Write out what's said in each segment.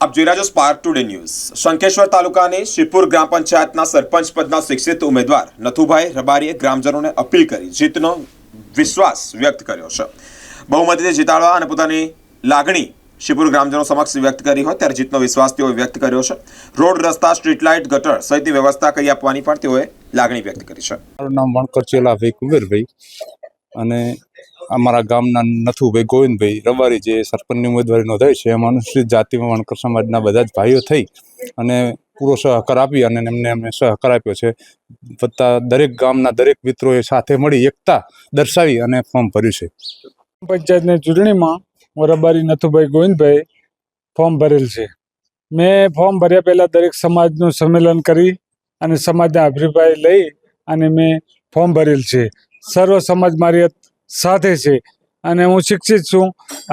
આપ જોઈ રહ્યા છો સ્પાર્ક ટુડે ન્યૂઝ શંખેશ્વર તાલુકાની શિવપુર ગ્રામ પંચાયતના સરપંચ પદના શિક્ષિત ઉમેદવાર નથુભાઈ રબારીએ ગ્રામજનોને અપીલ કરી, જીતનો વિશ્વાસ વ્યક્ત કર્યો છે. બહુમતીથી જીતાડવા અને પોતાની લાગણી શિવપુર ગ્રામજનો સમક્ષ વ્યક્ત કરી હોય ત્યારે જીતનો વિશ્વાસ તેઓએ વ્યક્ત કર્યો છે. રોડ, રસ્તા સ્ટ્રીટ લાઇટ ગટર સહિતની વ્યવસ્થા કરી આપવાની પણ તેઓએ લાગણી વ્યક્ત કરી છે. મારું નામ વણકર ચેલાભાઈ કુબેરભાઈ અને અમારા ગામના નથુભાઈ ગોવિંદભાઈ રબારી જે સરપંચની ઉમેદવારી નોંધાઈ છે, એમાં અનુસૂચિત જાતિમાં વણકર સમાજના બધા જ ભાઈઓ થઈ અને પૂરો સહકાર આપી અને એમને અમે સહકાર આપ્યો છે. વત્તા દરેક ગામના દરેક મિત્રોએ સાથે મળી એકતા દર્શાવી અને ફોર્મ ભર્યું છે. પંચાયતની ચૂંટણીમાં હું રબારી નથુભાઈ ગોવિંદભાઈ ફોર્મ ભરેલ છે. મેં ફોર્મ ભર્યા પહેલાં દરેક સમાજનું સંમેલન કરી અને સમાજના અભિપ્રાય લઈ અને મેં ફોર્મ ભરેલ છે. સર્વ સમાજ મારી સાથે છે અને હું શિક્ષિત છું.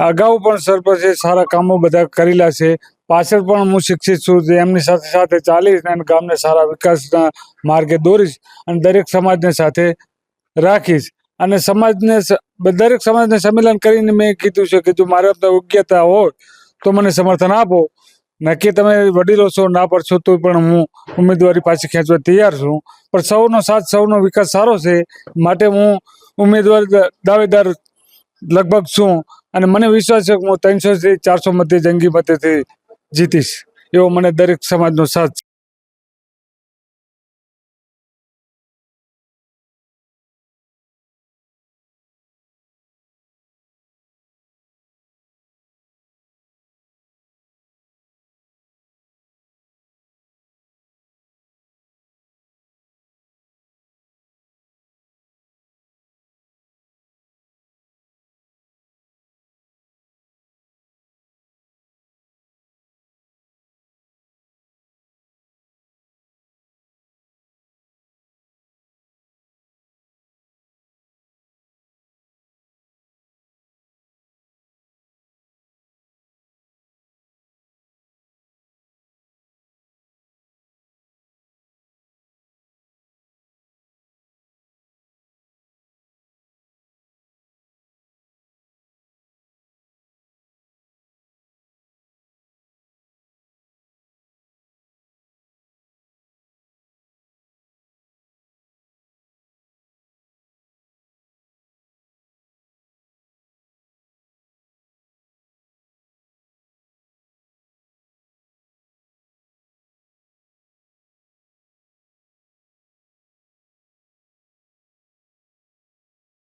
અગાઉ પણ સરપંચે સારા કામો બધા કરેલા છે. પાછળ પણ હું શિક્ષિત છું એમની સાથે સાથે ચાલીશ અને ગામને સારા વિકાસના માર્ગે દોરીશ અને દરેક સમાજને સાથે રાખીશ. અને સમાજને દરેક સમાજને સંમેલન કરીને મેં કીધું છે કે જો મારા યોગ્યતા હોય તો મને સમર્થન આપો. નક્કી તમે વડીલો છો, ના પડશો તો પણ હું ઉમેદવારી પાછી ખેંચવા તૈયાર છું. પણ સૌનો સાથ, સૌનો વિકાસ સારો છે. માટે હું ઉમેદવાર દાવેદાર લગભગ છું. અને મને વિશ્વાસ છે કે હું ત્રણસો થી ચારસો મતે જંગી મતેથી જીતીશ. એવો મને દરેક સમાજનો સાથ છે.